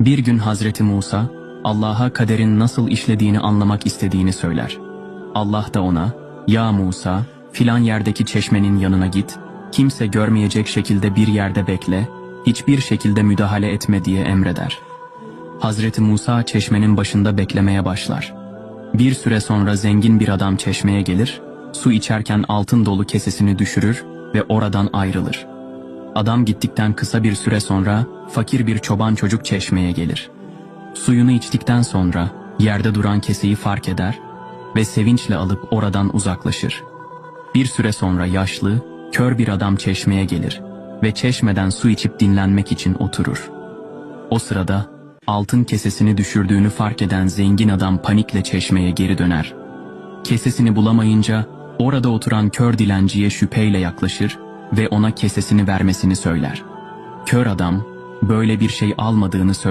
Bir gün Hazreti Musa, Allah'a kaderin nasıl işlediğini anlamak istediğini söyler. Allah da ona, ya Musa, filan yerdeki çeşmenin yanına git, kimse görmeyecek şekilde bir yerde bekle, hiçbir şekilde müdahale etme diye emreder. Hazreti Musa çeşmenin başında beklemeye başlar. Bir süre sonra zengin bir adam çeşmeye gelir, su içerken altın dolu kesesini düşürür ve oradan ayrılır. Adam gittikten kısa bir süre sonra fakir bir çoban çocuk çeşmeye gelir. Suyunu içtikten sonra yerde duran keseyi fark eder ve sevinçle alıp oradan uzaklaşır. Bir süre sonra yaşlı, kör bir adam çeşmeye gelir ve çeşmeden su içip dinlenmek için oturur. O sırada altın kesesini düşürdüğünü fark eden zengin adam panikle çeşmeye geri döner. Kesesini bulamayınca orada oturan kör dilenciye şüpheyle yaklaşır ve ona kesesini vermesini söyler. Kör adam böyle bir şey almadığını söyler.